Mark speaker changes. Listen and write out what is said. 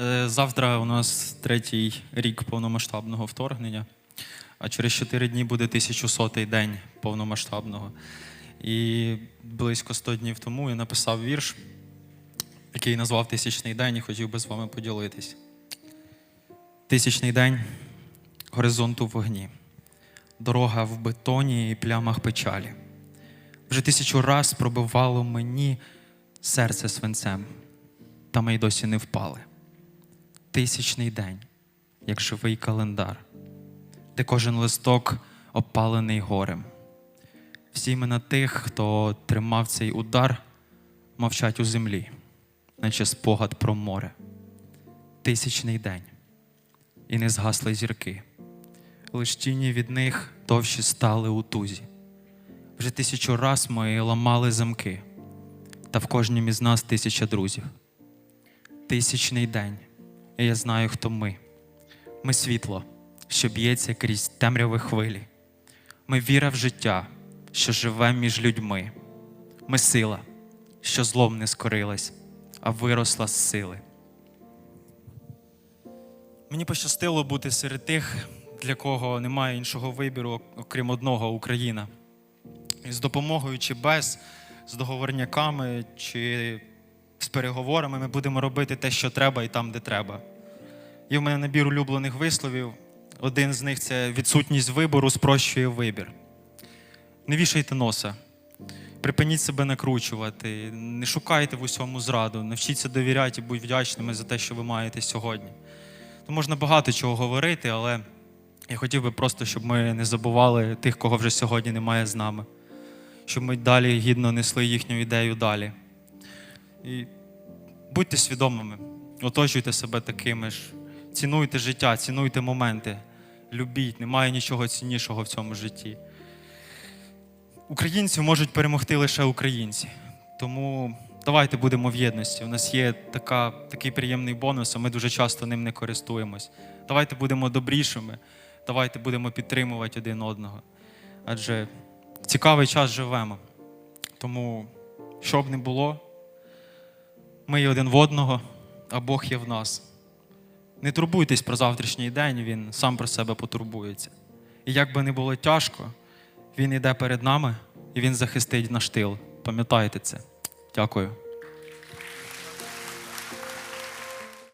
Speaker 1: Е, Завтра у нас третій рік повномасштабного вторгнення, а через чотири дні буде 1100-й день повномасштабного. І близько 100 днів тому я написав вірш, який назвав Тисячний день і хотів би з вами поділитись. Тисячний день горизонт у вогні, дорога в бетоні і плямах печалі. Вже тисячу раз пробивало мені серце свинцем, та ми й досі не впали. Тисячний день, як живий календар, де кожен листок опалений горем. Всі імена тих, хто тримав цей удар, мовчать у землі, наче спогад про море. Тисячний день, і не згасли зірки. Лиш тіні від них довші стали у тузі. Вже тисячу раз ми ламали замки, та в кожнім із нас тисяча друзів. Тисячний день, і я знаю, хто ми. Ми світло, що б'ється крізь темряви хвилі. Ми віра в життя, що живе між людьми. Ми сила, що злом не скорилась, а виросла з сили. Мені пощастило бути серед тих, для кого немає іншого вибіру, окрім одного Україна. І з допомогою чи без, з договорняками чи з переговорами ми будемо робити те, що треба, і там, де треба. Є в мене набір улюблених висловів. Один з них це відсутність вибору спрощує вибір. Не вішайте носа, припиніть себе накручувати, не шукайте в усьому зраду, навчіться довіряти і будь вдячними за те, що ви маєте сьогодні. То можна багато чого говорити, але я хотів би просто, щоб ми не забували тих, кого вже сьогодні немає з нами, щоб ми далі гідно несли їхню ідею далі. І будьте свідомими, оточуйте себе такими ж, цінуйте життя, цінуйте моменти, любіть, немає нічого ціннішого в цьому житті. Українців можуть перемогти лише українці. Тому давайте будемо в єдності. У нас є така, такий приємний бонус, а ми дуже часто ним не користуємось. Давайте будемо добрішими, давайте будемо підтримувати один одного. Адже цікавий час живемо. Тому, що б не було, ми є один в одного, а Бог є в нас. Не турбуйтесь про завтрашній день, Він сам про себе потурбується. І як би не було тяжко, Він іде перед нами і Він захистить наш тил. Пам'ятайте це. Дякую.